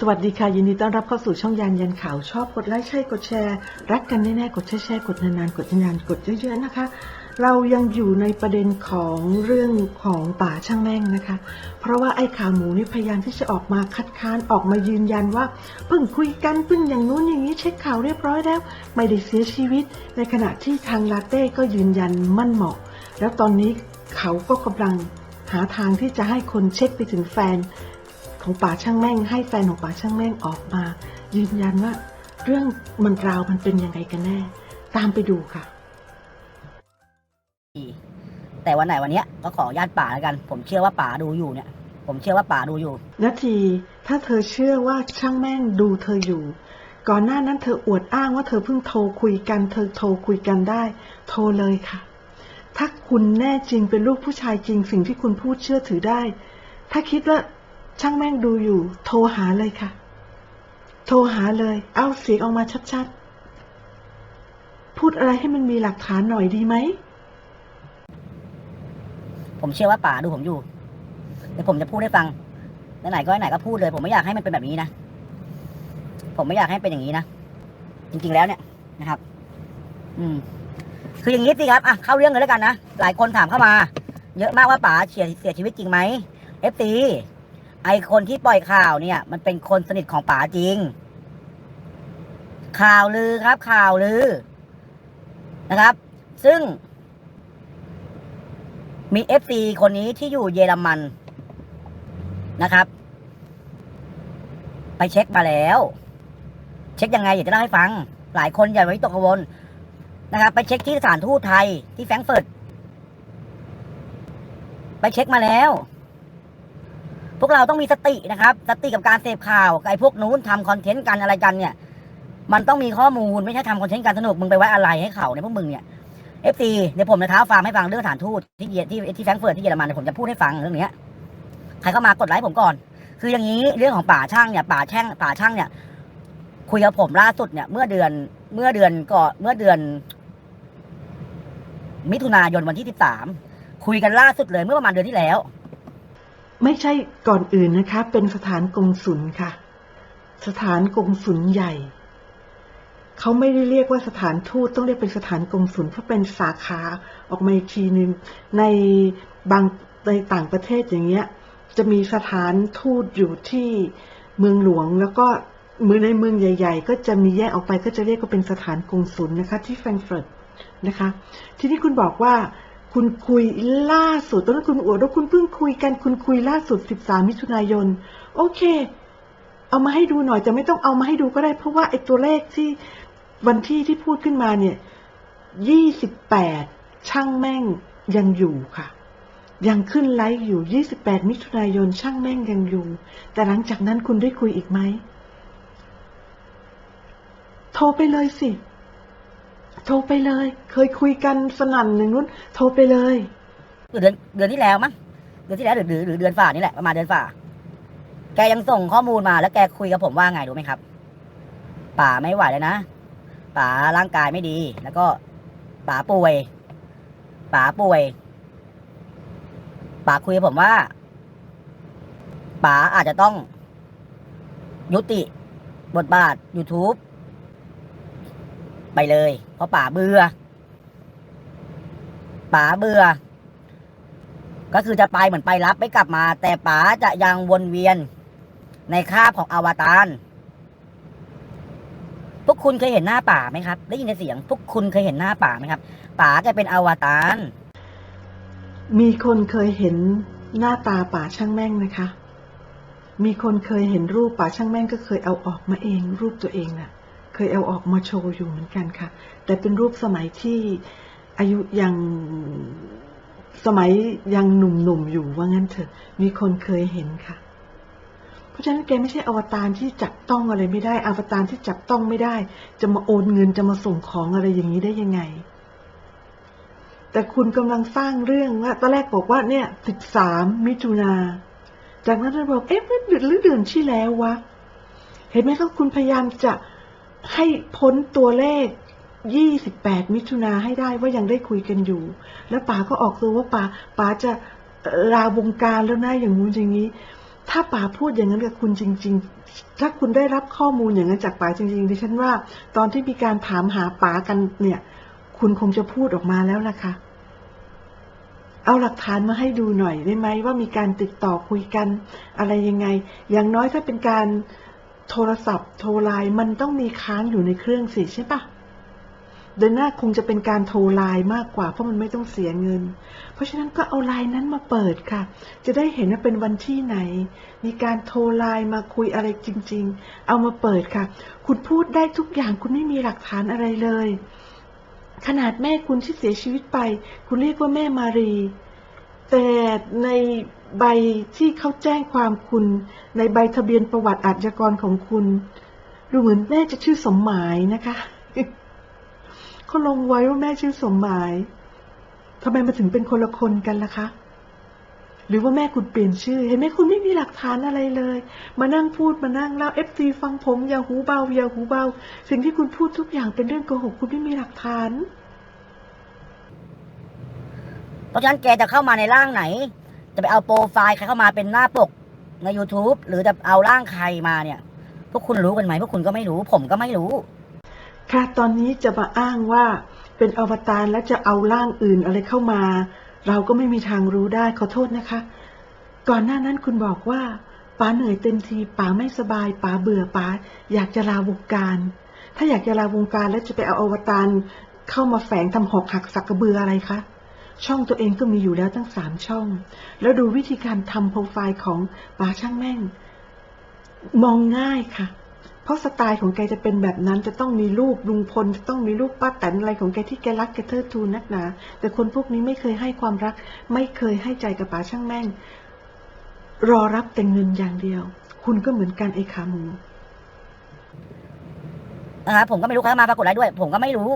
สวัสดีค่ะ ยินดีต้อนรับเข้าสู่ช่องยานยันข่าว ชอบกดไลค์ใช่กดแชร์ รักกันแน่ๆกดแชร์แชร์กดนานๆกดนานๆกดเยอะๆนะคะ เรายังอยู่ในประเด็นของเรื่องของป่าช่างแม่งนะคะ เพราะว่าไอ้ข่าวหมูนี่พยายามที่จะออกมาคัดค้านออกมายืนยันว่าเพิ่งคุยกันเพิ่งอย่างนู้นอย่างนี้เช็คข่าวเรียบร้อยแล้ว ไม่ได้เสียชีวิต ในขณะที่ทางลาเต้ก็ยืนยันมั่นเหมาะ แล้วตอนนี้เขาก็กำลังหาทางที่จะให้คนเช็คไปถึงแฟน ของป่าช่างแม่ง ให้แฟนของป่าช่างแม่งออกมา ยืนยันว่า เรื่องมันราวมันเป็นยังไงกันแน่ ตามไปดูค่ะ แต่วันไหนวันเนี้ยก็ขอญาตป่าแล้วกัน ผมเชื่อว่าป่าดูอยู่เนี่ย ผมเชื่อว่าป่าดูอยู่ นาที ถ้าเธอเชื่อว่าช่างแม่งดูเธออยู่ ก่อนหน้านั้นเธออวดอ้างว่าเธอเพิ่งโทรคุยกัน เธอโทรคุยกันได้ โทรเลยค่ะ ถ้าคุณแน่จริงเป็นลูกผู้ชายจริง สิ่งที่คุณพูดเชื่อถือได้ ถ้าคิดว่า ช่างแม่งดูอยู่ โทรหาเลยค่ะ โทรหาเลย เอาเสียงออกมาชัดๆ พูดอะไรให้มันมีหลักฐานหน่อยดีไหม ผมเชื่อว่าป่าดูผมอยู่เดี๋ยวผมจะพูดให้ฟัง ไหนๆก็ไหนๆก็พูดเลย ผมไม่อยากให้มันเป็นแบบนี้นะ ผมไม่อยากให้เป็นอย่างนี้นะ จริงๆแล้วเนี่ยนะครับ อืม คืออย่างนี้สิครับ อะ เข้าเรื่องเลยแล้วกันนะ หลายคนถามเข้ามา เยอะมากว่าป๋าเสียเสียชีวิตจริงไหมเอฟซี คนที่ปล่อยข่าวเนี่ย มันเป็นคนสนิทของป๋าจริง ข่าวลือครับ ข่าวลือนะครับ ซึ่ง มีเอฟซีคนนี้ที่อยู่เยอรมันนะครับ ไปเช็คมาแล้ว เช็คยังไงอยากจะเล่าให้ฟัง หลายคนอย่าไว้ตกกังวลนะครับ ไปเช็คที่สถานทูตไทยที่แฟรงก์เฟิร์ตไปเช็คมาแล้ว พวกเราต้องมีสตินะครับ สติกับการเสพข่าวไอ้พวกนู้นทำคอนเทนต์กันอะไรกันเนี่ย มันต้องมีข้อมูลไม่ใช่ทำคอนเทนต์การสนุกมึงไปไว้อะไรให้เขาเนี่ยพวกมึงเนี่ยเอฟซีเดี๋ยวผมจะเท้าฟาร์มให้ฟังเรื่องสถานทูตที่เยที่ที่แฟรงเฟิร์ตที่เยอรมันเดี๋ยวผมจะพูดให้ฟังเรื่องนี้ใครเข้ามากดไลค์ผมก่อน คืออย่างนี้เรื่องของป่าช่างเนี่ยป่าแช่งป่าช่างเนี่ย คุยกับผมล่าสุดเนี่ย เมื่อเดือนเมื่อเดือนก่อนเมื่อเดือน มิถุนายนวันที่สิบสามคุยกันล่าสุดเลยเมื่อประมาณเดือนที่แล้ว ไม่ใช่ก่อนอื่นนะคะ เป็นสถานกงศุลค่ะ สถานกงศุลใหญ่ เขาไม่ได้เรียกว่าสถานทูตต้องเรียกเป็นสถานกงศุลเพราะเป็นสาขาออกมาอีกทีหนึ่งในบางในต่างประเทศอย่างเงี้ย จะมีสถานทูตอยู่ที่เมืองหลวงแล้วก็มือในเมืองใหญ่ ๆ ก็จะมีแยกออกไปก็จะเรียกว่าเป็นสถานกงศุลนะคะ ที่แฟรงก์เฟิร์ตนะคะ ทีนี้คุณบอกว่า คุณคุยล่าสุดตอนนั้นคุณอวดว่าคุณเพิ่งคุยกัน คุณคุยล่าสุด 13 มิถุนายน โอเค เอามาให้ดูหน่อยแต่ไม่ต้องเอามาให้ดูก็ได้ เพราะว่าไอ้ตัวเลขที่วันที่ที่พูดขึ้นมาเนี่ย 28 ช่างแม่งยังอยู่ค่ะ ยังขึ้นไลฟ์อยู่ 28 มิถุนายนช่างแม่งยังอยู่ แต่หลังจากนั้นคุณได้คุยอีกไหม โทรไปเลยสิ โทรไปเลย เคยคุยกันสนั่นหนึ่างนู้น โทรไปเลย เดือนเดือนที่แล้วมั้งเดือนที่แล้วหรือหรือหรือเดือนฝ่านี่แหละประมาณเดือนฝ่า แกยังส่งข้อมูลมาแล้วแกคุยกับผมว่าไงรู้ไหมครับ ป่าไม่ไหวแล้วนะป่าร่างกายไม่ดี แล้วก็ป่าป่วยป่าป่วยป่าคุยกับผมว่าป่าอาจจะต้องยุติบทบาท YouTube ไปเลย เพราะป่าเบื่อป่าเบื่อ ก็คือจะไปเหมือนไปรับไม่กลับมา แต่ป๋าจะยังวนเวียนในคาบของอวตารพวกคุณเคยเห็นหน้าป่าไหมครับ ได้ยินเสียง พวกคุณเคยเห็นหน้าป่าไหมครับป๋าแกเป็นอวตาร มีคนเคยเห็นหน้าตาป่าช่างแม่งนะคะ มีคนเคยเห็นรูปป่าช่างแม่งก็เคยเอาออกมาเองรูปตัวเองน่ะ เคยเอาออกมาโชว์อยู่เหมือนกันค่ะ แต่เป็นรูปสมัยที่อายุยังสมัยยังหนุ่มๆอยู่ว่างั้นเถอะมีคนเคยเห็นค่ะ เพราะฉะนั้นแกไม่ใช่อวตารที่จับต้องอะไรไม่ได้ อวตารที่จับต้องไม่ได้ จะมาโอนเงินจะมาส่งของอะไรอย่างนี้ได้ยังไง แต่คุณกำลังสร้างเรื่องว่าตอนแรกบอกว่าเนี่ย13มิถุนาจากนั้นเราบอกเอ๊ะเมื่อเดือนหรือเดือนที่แล้ววะเห็นไหมครับคุณพยายามจะ ให้พ้นตัวเลข 28 มิถุนาให้ได้ว่ายังได้คุยกันอยู่ แล้วป๋าก็ออกตัวว่าป๋าป๋าจะลาวงการแล้วนะอย่างงู้นอย่างนี้ ถ้าป๋าพูดอย่างนั้นกับคุณจริง ๆ ถ้าคุณได้รับข้อมูลอย่างนั้นจากป๋าจริงๆดิฉันว่า ตอนที่มีการถามหาป๋ากันเนี่ย คุณคงจะพูดออกมาแล้วล่ะค่ะเอาหลักฐานมาให้ดูหน่อยได้ไหมว่ามีการติดต่อคุยกันอะไรยังไง อย่างน้อยถ้าเป็นการ โทรศัพท์ โทรไลน์มันต้องมีค้างอยู่ในเครื่องสิใช่ปะเดินหน้าคงจะเป็นการโทรไลน์มากกว่าเพราะมันไม่ต้องเสียเงิน เพราะฉะนั้นก็เอาไลน์นั้นมาเปิดค่ะ จะได้เห็นว่าเป็นวันที่ไหน มีการโทรไลน์มาคุยอะไรจริง ๆ เอามาเปิดค่ะ คุณพูดได้ทุกอย่างคุณไม่มีหลักฐานอะไรเลย ขนาดแม่คุณที่เสียชีวิตไป คุณเรียกว่าแม่มารี แต่ใน ใบที่เขาแจ้งความคุณ ในใบทะเบียนประวัติอาชญากรของคุณ ดูเหมือนแม่จะชื่อสมหมายนะคะเขาลงไว้ว่าแม่ชื่อสมหมายทำไมมาถึงเป็นคนละคนกันล่ะคะ หรือว่าแม่คุณเปลี่ยนชื่อ เห็นไหมคุณไม่มีหลักฐานอะไรเลย มานั่งพูดมานั่งเล่าเอฟซีฟังผมอย่าหูเบาอย่าหูเบา สิ่งที่คุณพูดทุกอย่างเป็นเรื่องโกหกคุณไม่มีหลักฐาน เพราะฉะนั้นแกจะเข้ามาในร่างไหน จะไปเอาโปรไฟล์ใครเข้ามาเป็นหน้าปกใน YouTube หรือจะเอาร่างใครมาเนี่ย พวกคุณรู้กันไหมพวกคุณก็ไม่รู้ ผมก็ไม่รู้ ค่ะตอนนี้จะมาอ้างว่าเป็นอวตารแล้วจะเอาร่างอื่นอะไรเข้ามา เราก็ไม่มีทางรู้ได้ขอโทษนะคะ ก่อนหน้านั้นคุณบอกว่าป๋าเหนื่อยเต็มทีป๋าไม่สบายป๋าเบื่อป๋าอยากจะลาวงการ ถ้าอยากจะลาวงการแล้วจะไปเอาอวตารเข้ามาแฝงทำหอกหักสักกระเบืออะไรคะ ช่องตัวเองก็มีอยู่แล้วตั้งสามช่อง แล้วดูวิธีการทำโปรไฟล์ของป๋าช่างแม่ง มองง่ายค่ะ เพราะสไตล์ของแกจะเป็นแบบนั้นจะต้องมีรูปลุงพลจะต้องมีรูปป้าแตนอะไรของแกที่แกรักแกเทิดทูนนักหนา แต่คนพวกนี้ไม่เคยให้ความรัก ไม่เคยให้ใจกับป๋าช่างแม่ง รอรับแต่เงินอย่างเดียว คุณก็เหมือนกันไอ้ขาหมูนะครับผมก็ไม่รู้ใครมาปรากฏอะไรด้วย ผมก็ไม่รู้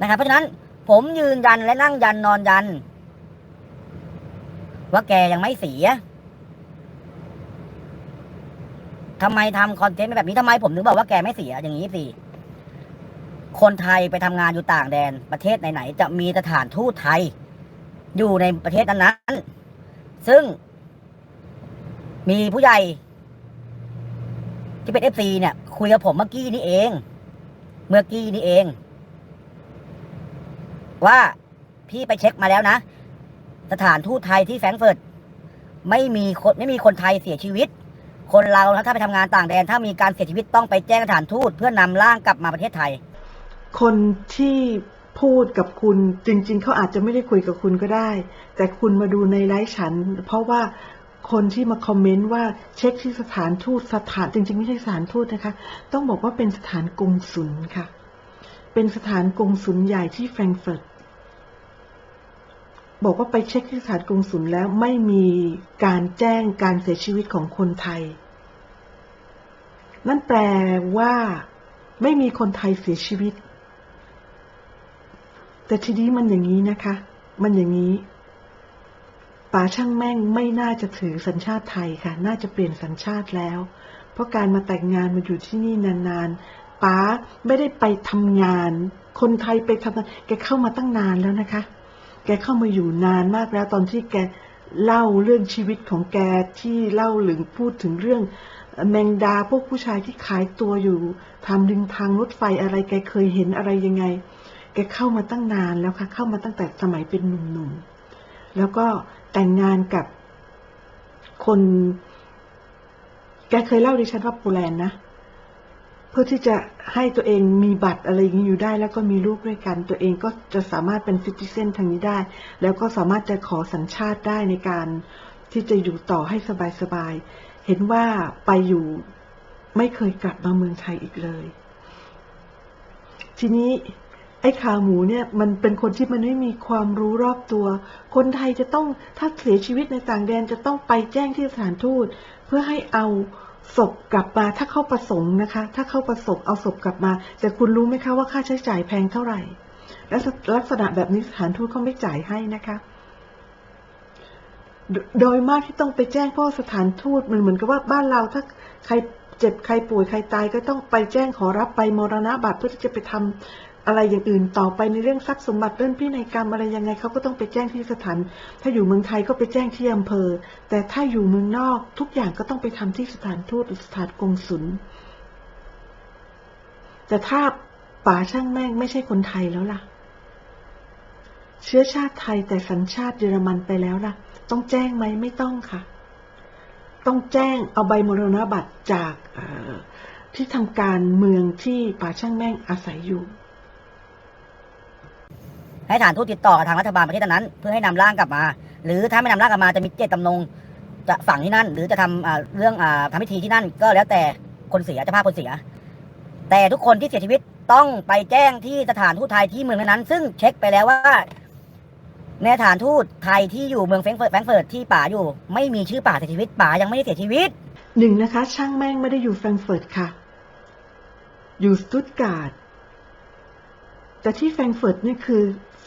นะครับเพราะฉะนั้น ผมยืนยันและนั่งยันนอนยัน ว่าแกยังไม่เสียทำไมทำคอนเทนต์แบบนี้ทำไมผมถึงบอกว่าแกไม่เสียอย่างนี้สิคนไทยไปทำงานอยู่ต่างแดนประเทศไหนๆจะมีสถานทูตไทย อยู่ในประเทศนั้นๆซึ่ง มีผู้ใหญ่ ที่เป็นเอฟซีเนี่ย คุยกับผมเมื่อกี้นี่เอง เมื่อกี้นี่เอง ว่าพี่ไปเช็คมาแล้วนะ สถานทูตไทยที่แฟรงก์เฟิร์ตไม่มีคนไม่มีคนไทยเสียชีวิต คนเรานะถ้าไปทำงานต่างแดน ถ้ามีการเสียชีวิตต้องไปแจ้งสถานทูตเพื่อนำร่างกลับมาประเทศไทย คนที่พูดกับคุณจริง ๆ เขาอาจจะไม่ได้คุยกับคุณก็ได้ แต่คุณมาดูในไลฟ์ฉัน เพราะว่าคนที่มาคอมเมนต์ว่าเช็คที่สถานทูตสถานจริง ๆ ไม่ใช่สถานทูตนะคะ ต้องบอกว่าเป็นสถานกงสุลค่ะ เป็นสถานกงสุลใหญ่ที่แฟรงก์เฟิร์ต บอกว่าไปเช็คที่สถานกงสุลแล้วไม่มีการแจ้งการเสียชีวิตของคนไทย นั่นแปลว่าไม่มีคนไทยเสียชีวิต แต่ทีนี้มันอย่างนี้นะคะ มันอย่างนี้ป๋าช่างแม่งไม่น่าจะถือสัญชาติไทยค่ะ น่าจะเปลี่ยนสัญชาติแล้ว เพราะการมาแต่งงานมาอยู่ที่นี่นานๆป๋าไม่ได้ไปทำงาน คนไทยไปทำงานแกเข้ามาตั้งนานแล้วนะคะ แกเข้ามาอยู่นานมากแล้วตอนที่แกเล่าเรื่องชีวิตของแกที่เล่าหรือพูดถึงเรื่องแมงดาพวกผู้ชายที่ขายตัวอยู่ทำริมทางรถไฟอะไรแกเคยเห็นอะไรยังไง แกเข้ามาตั้งนานแล้วค่ะ เข้ามาตั้งแต่สมัยเป็นหนุ่มๆ แล้วก็แต่งงานกับคน แกเคยเล่าดิฉันว่าโปแลนด์นะ เพื่อที่จะให้ตัวเองมีบัตรอะไรอย่างนี้อยู่ได้ แล้วก็มีลูกด้วยกัน ตัวเองก็จะสามารถเป็นซิติเซนทางนี้ได้ แล้วก็สามารถจะขอสัญชาติได้ในการที่จะอยู่ต่อให้สบายๆ เห็นว่าไปอยู่ไม่เคยกลับมาเมืองไทยอีกเลย ทีนี้ไอ้ขาหมูเนี่ยมันเป็นคนที่มันไม่มีความรู้รอบตัว คนไทยจะต้องถ้าเสียชีวิตในต่างแดนจะต้องไปแจ้งที่สถานทูต เพื่อให้เอา ศพกลับมาถ้าเข้าประสงค์นะคะ ถ้าเข้าประสงค์เอาศพกลับมา แต่คุณรู้ไหมคะว่าค่าใช้จ่ายแพงเท่าไหร่ และลักษณะแบบนี้สถานทูตเขาไม่จ่ายให้นะคะโดยมากที่ต้องไปแจ้งเพราะว่าสถานทูตมันเหมือนกับว่าบ้านเราถ้าใครเจ็บใครป่วยใครตายก็ต้องไปแจ้งขอรับไปมรณะบัตรเพื่อที่จะไปท อะไรอย่างอื่นต่อไปในเรื่องทรัพย์สมบัติเรื่องพินัยกรรมอะไรยังไงเขาก็ต้องไปแจ้งที่สถาน ถ้าอยู่เมืองไทยก็ไปแจ้งที่อำเภอ แต่ถ้าอยู่เมืองนอกทุกอย่างก็ต้องไปทำที่สถานทูตหรือสถานกงสุลแต่ถ้าป๋าช่างแม่งไม่ใช่คนไทยแล้วล่ะ เชื้อชาติไทยแต่สัญชาติเยอรมันไปแล้วล่ะ ต้องแจ้งไหมไม่ต้องค่ะ ต้องแจ้งเอาใบมรณบัตรจากที่ทำการเมืองที่ป๋าช่างแม่งอาศัยอยู่ ให้ฐานทูตติดต่อกับทางรัฐบาลประเทศนั้น เพื่อให้นำร่างกลับมา หรือถ้าไม่นำร่างกลับมาจะมีเจตจำนงจะฝังที่นั่น หรือจะทำอ่าเรื่องอทำพิธีที่นั่น ก็แล้วแต่คนเสียจะภาพคนเสีย แต่ทุกคนที่เสียชีวิตต้องไปแจ้งที่สถานทูตไทยที่เมืองนั้น ซึ่งเช็คไปแล้วว่าในสถานทูตไทยที่อยู่เมืองแฟรงเฟิร์ตแฟรงเฟิร์ตที่ป่าอยู่ ไม่มีชื่อป่าเสียชีวิตป่ายังไม่ได้เสียชีวิตหนึ่งนะคะ ช่างแม่งไม่ได้อยู่แฟรงเฟิร์ตค่ะ อยู่สตุตการ์ดแต่ที่แฟรงเฟิร์ตนี่คือ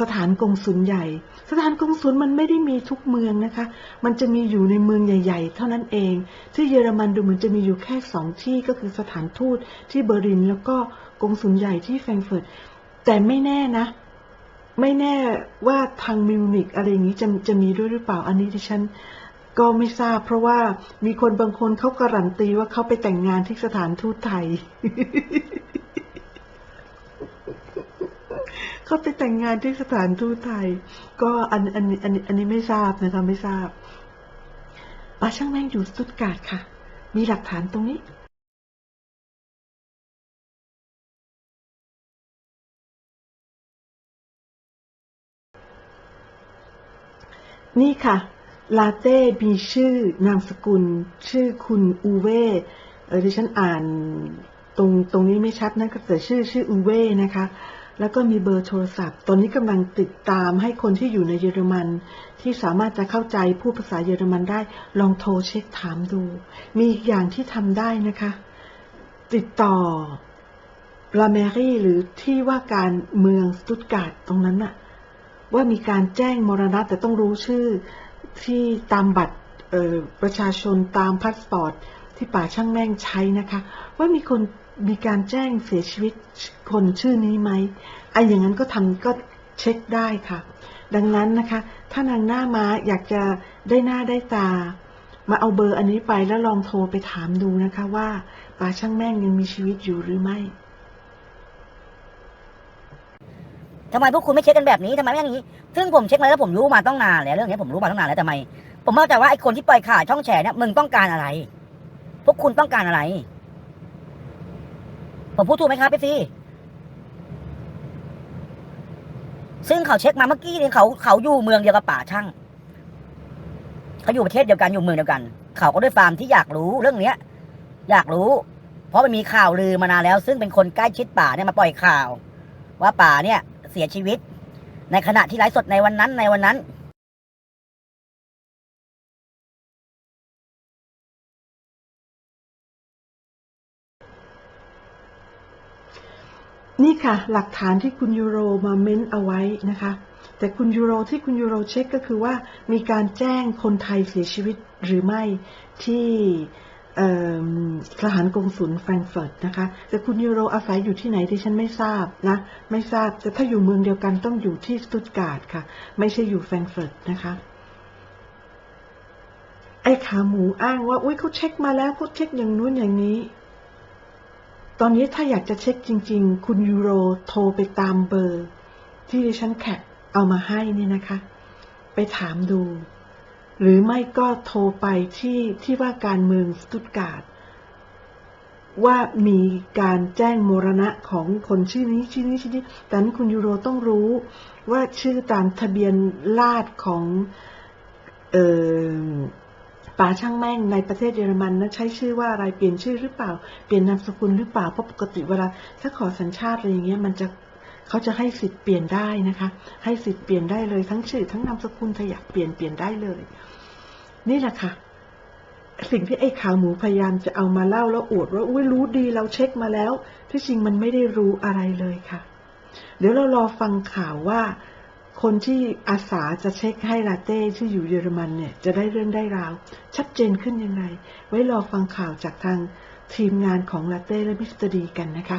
สถานกงสุลใหญ่ สถานกงสุลมันไม่ได้มีทุกเมืองนะคะ มันจะมีอยู่ในเมืองใหญ่ ๆ เท่านั้นเอง ที่เยอรมันดูเหมือนจะมีอยู่แค่สองที่ก็คือสถานทูตที่เบอร์ลิน แล้วก็กงสุลใหญ่ที่แฟรงก์เฟิร์ต แต่ไม่แน่นะ ไม่แน่ว่าทางมิวนิกอะไรอย่างนี้จะจะมีด้วยหรือเปล่า อันนี้ดิฉันก็ไม่ทราบเพราะว่ามีคนบางคนเขาการันตีว่าเขาไปแต่งงานที่สถานทูตไทย เขาไปแต่งงานที่สถานทูตไทย ก็อันอันอันอันนี้ไม่ทราบนะคะไม่ทราบป้าช่างแม่งอยู่สตุตการ์ดค่ะ มีหลักฐานตรงนี้นี่ค่ะ ลาเต้มีชื่อนามสกุล ชื่อคุณอูเว่เออดิฉันอ่านตรงตรงนี้ไม่ชัดนะแต่ชื่อชื่ออูเว่นะคะ แล้วก็มีเบอร์โทรศัพท์ ตอนนี้กำลังติดตามให้คนที่อยู่ในเยอรมัน ที่สามารถจะเข้าใจพูดภาษาเยอรมันได้ ลองโทรเช็คถามดู มีอีกอย่างที่ทำได้นะคะ ติดต่อลาเมรี่หรือที่ว่าการเมืองสตุตการ์ดตรงนั้นน่ะ ว่ามีการแจ้งมรณะแต่ต้องรู้ชื่อที่ตามบัตรประชาชนตามพาสปอร์ตที่ป่าช่างแม่งใช้นะคะ ว่ามีคน มีการแจ้งเสียชีวิตคนชื่อนี้ไหมไอ้อย่างนั้นก็ทำก็เช็คได้ค่ะ ดังนั้นนะคะ ถ้านางหน้าม้าอยากจะได้หน้าได้ตา มาเอาเบอร์อันนี้ไปแล้วลองโทรไปถามดูนะคะว่าป่าช่างแม่งยังมีชีวิตอยู่หรือไม่ทำไมพวกคุณไม่เช็คกันแบบนี้ทำไมไม่อย่างนี้ ซึ่งผมเช็คมาแล้วผมรู้มาต้องนานแล้วเรื่องนี้ผมรู้มาตั้งนานแล้วทำไม ผมเข้าใจว่าไอ้คนที่ปล่อยข่าวช่องแฉเนี่ยมึงต้องการอะไร พวกคุณต้องการอะไร ผมพูดถูกไหมครับพี่ซีซึ่งเขาเช็คมาเมื่อกี้เนี่ยเขาเขาอยู่เมืองเดียวกับป่าช่างเขาอยู่ประเทศเดียวกันอยู่เมืองเดียวกัน เขาก็ด้วยฟามที่อยากรู้เรื่องเนี้ย อยากรู้ เพราะมันมีข่าวลือมานานแล้ว ซึ่งเป็นคนใกล้ชิดป่าเนี่ยมาปล่อยข่าว ว่าป่าเนี่ยเสียชีวิต ในขณะที่ไลฟ์สดในวันนั้นในวันนั้น นี่ค่ะ หลักฐานที่คุณยูโรมาเม้นเอาไว้นะคะ แต่คุณยูโรที่คุณยูโรเช็คก็คือว่ามีการแจ้งคนไทยเสียชีวิตหรือไม่ที่สถานกงสุลแฟรงก์เฟิร์ตนะคะ แต่คุณยูโรอาศัยอยู่ที่ไหนที่ฉันไม่ทราบนะ ไม่ทราบแต่ถ้าอยู่เมืองเดียวกันต้องอยู่ที่สตุตการ์ดค่ะ ไม่ใช่อยู่แฟรงก์เฟิร์ตนะคะ ไอ้ขาหมูอ้างว่า อุ้ยเขาเช็คมาแล้วเขาเช็คอย่างนู้นอย่างนี้ ตอนนี้ถ้าอยากจะเช็คจริง ๆ คุณยูโรโทรไปตามเบอร์ ที่ดิฉันแคปเอามาให้นี่นะคะ ไปถามดู หรือไม่ก็โทรไปที่ที่ว่าการเมืองสตุตการ์ดว่ามีการแจ้งมรณะของคนชื่อนี้ชื่อนี้ชื่อนี้ แต่นั้นคุณยูโรต้องรู้ว่าชื่อตามทะเบียนราษของเออ ป่าช่างแม่งในประเทศเยอรมันนะใช้ชื่อว่าอะไรเปลี่ยนชื่อหรือเปล่า เปลี่ยนนามสกุลหรือเปล่าเพราะปกติเวลาถ้าขอสัญชาติอะไรอย่างเงี้ยมันจะเขาจะให้สิทธิ์เปลี่ยนได้นะคะ ให้สิทธิ์เปลี่ยนได้เลยทั้งชื่อ ทั้งนามสกุลถ้าอยากเปลี่ยนเปลี่ยนได้เลย นี่แหละค่ะ สิ่งที่ไอ้ขาวหมูพยายามจะเอามาเล่าแล้วอวดว่าอุ้ยรู้ดีเราเช็คมาแล้ว ที่จริงมันไม่ได้รู้อะไรเลยค่ะ เดี๋ยวเรารอฟังข่าวว่า คนที่อาสาจะเช็คให้ลาเต้ที่อยู่เยอรมันเนี่ยจะได้เรื่องได้ราว ชัดเจนขึ้นยังไง ไว้รอฟังข่าวจากทางทีมงานของลาเต้และมิสเตอร์ดีกันนะคะ